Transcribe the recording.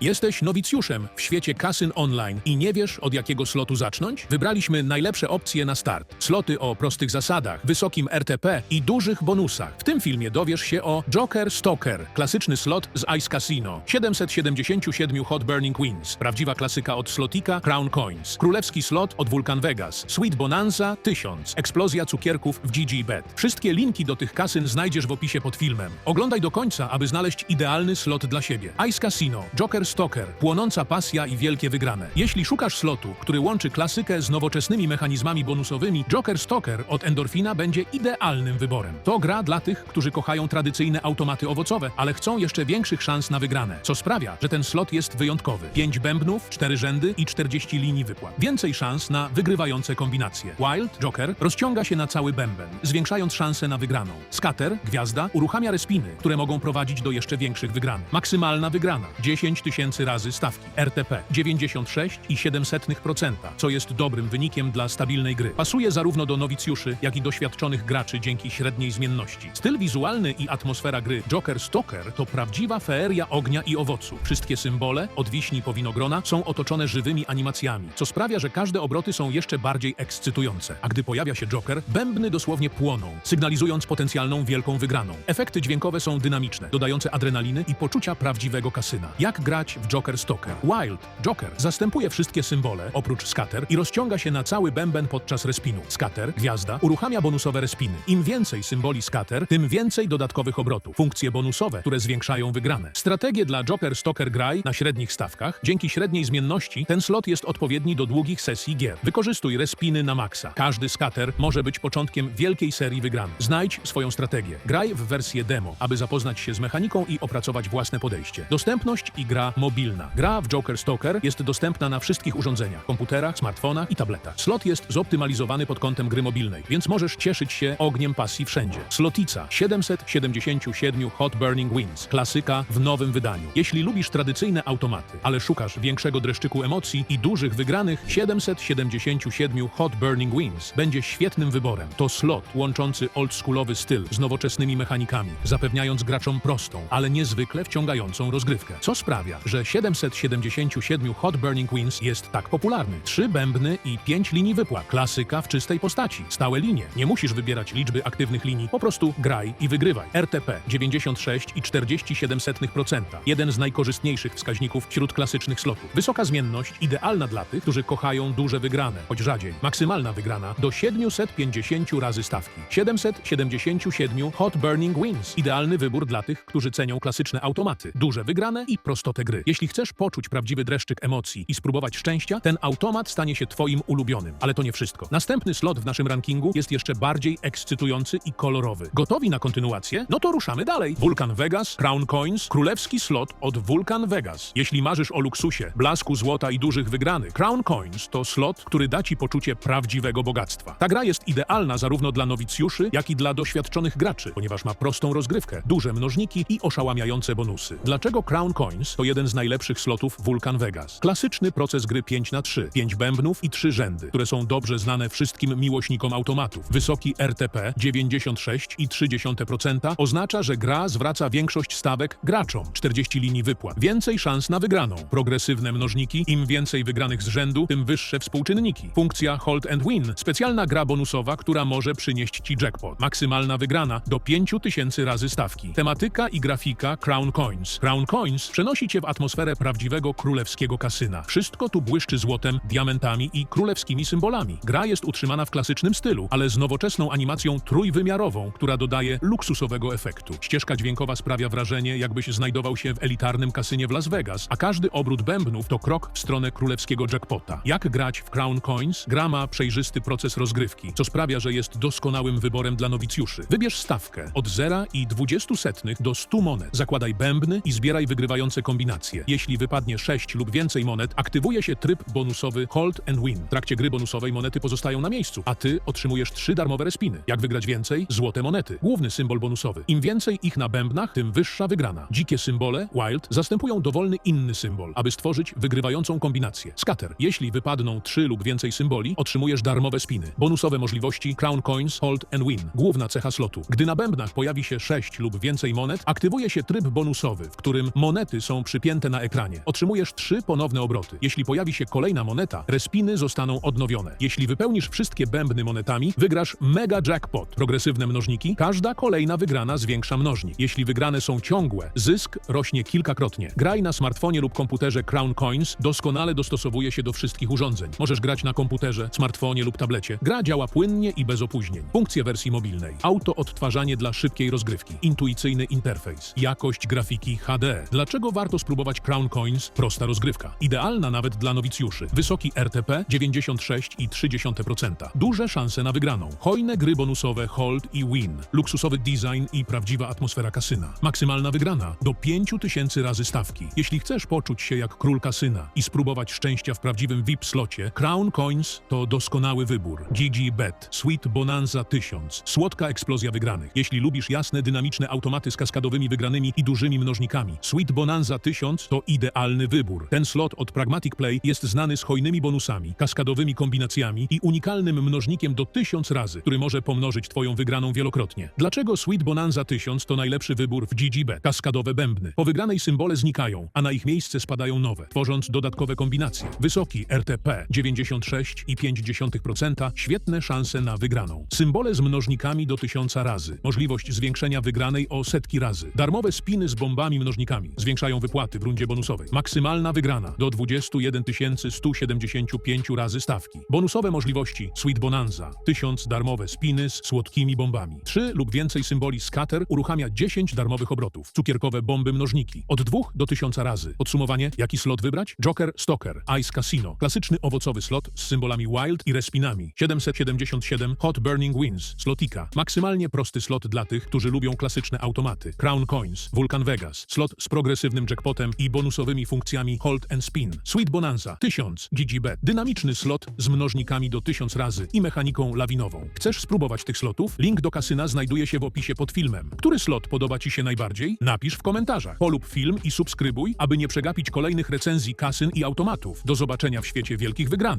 Jesteś nowicjuszem w świecie kasyn online i nie wiesz od jakiego slotu zacząć? Wybraliśmy najlepsze opcje na start. Sloty o prostych zasadach, wysokim RTP i dużych bonusach. W tym filmie dowiesz się o Joker Stoker, klasyczny slot z Ice Casino, 777 Hot Burning Queens, prawdziwa klasyka od Slotika Crown Coins, królewski slot od Vulcan Vegas, Sweet Bonanza 1000, eksplozja cukierków w GG Bet. Wszystkie linki do tych kasyn znajdziesz w opisie pod filmem. Oglądaj do końca, aby znaleźć idealny slot dla siebie. Ice Casino, Joker Stoker, płonąca pasja i wielkie wygrane. Jeśli szukasz slotu, który łączy klasykę z nowoczesnymi mechanizmami bonusowymi, Joker Stoker od Endorfina będzie idealnym wyborem. To gra dla tych, którzy kochają tradycyjne automaty owocowe, ale chcą jeszcze większych szans na wygrane, co sprawia, że ten slot jest wyjątkowy. 5 bębnów, 4 rzędy i 40 linii wypłat. Więcej szans na wygrywające kombinacje. Wild, Joker, rozciąga się na cały bęben, zwiększając szanse na wygraną. Scatter, gwiazda, uruchamia respiny, które mogą prowadzić do jeszcze większych wygranych. Maksymalna wygrana 10 razy stawki. RTP 96,7%, co jest dobrym wynikiem dla stabilnej gry. Pasuje zarówno do nowicjuszy, jak i doświadczonych graczy dzięki średniej zmienności. Styl wizualny i atmosfera gry Joker Stoker to prawdziwa feeria ognia i owocu. Wszystkie symbole, od wiśni po winogrona, są otoczone żywymi animacjami, co sprawia, że każde obroty są jeszcze bardziej ekscytujące. A gdy pojawia się Joker, bębny dosłownie płoną, sygnalizując potencjalną wielką wygraną. Efekty dźwiękowe są dynamiczne, dodające adrenaliny i poczucia prawdziwego kasyna. Jak grać w Joker Stoker? Wild Joker zastępuje wszystkie symbole, oprócz scatter, i rozciąga się na cały bęben podczas respinu. Scatter, gwiazda, uruchamia bonusowe respiny. Im więcej symboli scatter, tym więcej dodatkowych obrotów. Funkcje bonusowe, które zwiększają wygrane. Strategie dla Joker Stoker graj na średnich stawkach. Dzięki średniej zmienności ten slot jest odpowiedni do długich sesji gier. Wykorzystuj respiny na maksa. Każdy scatter może być początkiem wielkiej serii wygranych. Znajdź swoją strategię. Graj w wersję demo, aby zapoznać się z mechaniką i opracować własne podejście. Dostępność i gra mobilna. Gra w Joker Stoker jest dostępna na wszystkich urządzeniach, komputerach, smartfonach i tabletach. Slot jest zoptymalizowany pod kątem gry mobilnej, więc możesz cieszyć się ogniem pasji wszędzie. Slotica 777 Hot Burning Wings. Klasyka w nowym wydaniu. Jeśli lubisz tradycyjne automaty, ale szukasz większego dreszczyku emocji i dużych wygranych, 777 Hot Burning Wings będzie świetnym wyborem. To slot łączący oldschoolowy styl z nowoczesnymi mechanikami, zapewniając graczom prostą, ale niezwykle wciągającą rozgrywkę. Co sprawia, że 777 Hot Burning Queens jest tak popularny. Trzy bębny i pięć linii wypłat. Klasyka w czystej postaci. Stałe linie. Nie musisz wybierać liczby aktywnych linii, po prostu graj i wygrywaj. RTP 96,47%. Jeden z najkorzystniejszych wskaźników wśród klasycznych slotów. Wysoka zmienność, idealna dla tych, którzy kochają duże wygrane, choć rzadziej. Maksymalna wygrana do 750 razy stawki. 777 Hot Burning Wings. Idealny wybór dla tych, którzy cenią klasyczne automaty, duże wygrane i prostotę gry. Jeśli chcesz poczuć prawdziwy dreszczyk emocji i spróbować szczęścia, ten automat stanie się twoim ulubionym. Ale to nie wszystko. Następny slot w naszym rankingu jest jeszcze bardziej ekscytujący i kolorowy. Gotowi na kontynuację? No to ruszamy dalej. Vulcan Vegas, Crown Coins, królewski slot od Vulcan Vegas. Jeśli marzysz o luksusie, blasku złota i dużych wygranych, Crown Coins to slot, który da ci poczucie prawdziwego bogactwa. Ta gra jest idealna zarówno dla nowicjuszy, jak i dla doświadczonych graczy, ponieważ ma prostą rozgrywkę, duże mnożniki i oszałamiające bonusy. Dlaczego Crown Coins to jeden z najlepszych slotów Vulcan Vegas? Klasyczny proces gry 5 na 3 5 bębnów i 3 rzędy, które są dobrze znane wszystkim miłośnikom automatów. Wysoki RTP 96,3% oznacza, że gra zwraca większość stawek graczom, 40 linii wypłat, więcej szans na wygraną, progresywne mnożniki, im więcej wygranych z rzędu, tym wyższe współczynniki. Funkcja Hold and Win, specjalna gra bonusowa, która może przynieść ci jackpot. Maksymalna wygrana do 5000 razy stawki. Tematyka i grafika Crown Coins. Crown Coins przenosi cię w atmosferę prawdziwego królewskiego kasyna. Wszystko tu błyszczy złotem, diamentami i królewskimi symbolami. Gra jest utrzymana w klasycznym stylu, ale z nowoczesną animacją trójwymiarową, która dodaje luksusowego efektu. Ścieżka dźwiękowa sprawia wrażenie, jakbyś znajdował się w elitarnym kasynie w Las Vegas, a każdy obrót bębnów to krok w stronę królewskiego jackpota. Jak grać w Crown Coins? Gra ma przejrzysty proces rozgrywki, co sprawia, że jest doskonałym wyborem dla nowicjuszy. Wybierz stawkę od 0 i 20 setnych do 100 monet. Zakładaj bębny i zbieraj wygrywające kombinacje. Jeśli wypadnie 6 lub więcej monet, aktywuje się tryb bonusowy Hold and Win. W trakcie gry bonusowej monety pozostają na miejscu, a ty otrzymujesz 3 darmowe respiny. Jak wygrać więcej? Złote monety. Główny symbol bonusowy. Im więcej ich na bębnach, tym wyższa wygrana. Dzikie symbole, Wild, zastępują dowolny inny symbol, aby stworzyć wygrywającą kombinację. Scatter. Jeśli wypadną 3 lub więcej symboli, otrzymujesz darmowe spiny. Bonusowe możliwości Crown Coins, Hold and Win. Główna cecha slotu. Gdy na bębnach pojawi się 6 lub więcej monet, aktywuje się tryb bonusowy, w którym monety są przypisane na ekranie. Otrzymujesz trzy ponowne obroty. Jeśli pojawi się kolejna moneta, respiny zostaną odnowione. Jeśli wypełnisz wszystkie bębny monetami, wygrasz mega jackpot. Progresywne mnożniki, każda kolejna wygrana zwiększa mnożnik. Jeśli wygrane są ciągłe, zysk rośnie kilkakrotnie. Graj na smartfonie lub komputerze Crown Coins doskonale dostosowuje się do wszystkich urządzeń. Możesz grać na komputerze, smartfonie lub tablecie. Gra działa płynnie i bez opóźnień. Funkcje wersji mobilnej. Auto odtwarzanie dla szybkiej rozgrywki. Intuicyjny interfejs. Jakość grafiki HD. Dlaczego warto spróbować Crown Coins? Prosta rozgrywka. Idealna nawet dla nowicjuszy. Wysoki RTP 96,3%. Duże szanse na wygraną. Hojne gry bonusowe Hold i Win. Luksusowy design i prawdziwa atmosfera kasyna. Maksymalna wygrana do 5000 razy stawki. Jeśli chcesz poczuć się jak król kasyna i spróbować szczęścia w prawdziwym VIP slocie, Crown Coins to doskonały wybór. GG Bet, Sweet Bonanza 1000, słodka eksplozja wygranych. Jeśli lubisz jasne, dynamiczne automaty z kaskadowymi wygranymi i dużymi mnożnikami, Sweet Bonanza 1000 to idealny wybór. Ten slot od Pragmatic Play jest znany z hojnymi bonusami, kaskadowymi kombinacjami i unikalnym mnożnikiem do 1000 razy, który może pomnożyć twoją wygraną wielokrotnie. Dlaczego Sweet Bonanza 1000 to najlepszy wybór w GGB? Kaskadowe bębny. Po wygranej symbole znikają, a na ich miejsce spadają nowe, tworząc dodatkowe kombinacje. Wysoki RTP 96,5%, świetne szanse na wygraną. Symbole z mnożnikami do 1000 razy. Możliwość zwiększenia wygranej o setki razy. Darmowe spiny z bombami mnożnikami zwiększają wypłaty w rundzie bonusowej. Maksymalna wygrana do 21 175 razy stawki. Bonusowe możliwości Sweet Bonanza 1000 darmowe spiny z słodkimi bombami. 3 lub więcej symboli scatter uruchamia 10 darmowych obrotów. Cukierkowe bomby mnożniki od 2 do 1000 razy. Podsumowanie, jaki slot wybrać? Joker, Stoker, Ice Casino. Klasyczny owocowy slot z symbolami Wild i respinami. 777 Hot Burning Wins, Slotika. Maksymalnie prosty slot dla tych, którzy lubią klasyczne automaty. Crown Coins, Vulcan Vegas. Slot z progresywnym jackpotem i bonusowymi funkcjami Hold and Spin. Sweet Bonanza 1000 GGBet. Dynamiczny slot z mnożnikami do 1000 razy i mechaniką lawinową. Chcesz spróbować tych slotów? Link do kasyna znajduje się w opisie pod filmem. Który slot podoba Ci się najbardziej? Napisz w komentarzach. Polub film i subskrybuj, aby nie przegapić kolejnych recenzji kasyn i automatów. Do zobaczenia w świecie wielkich wygranych.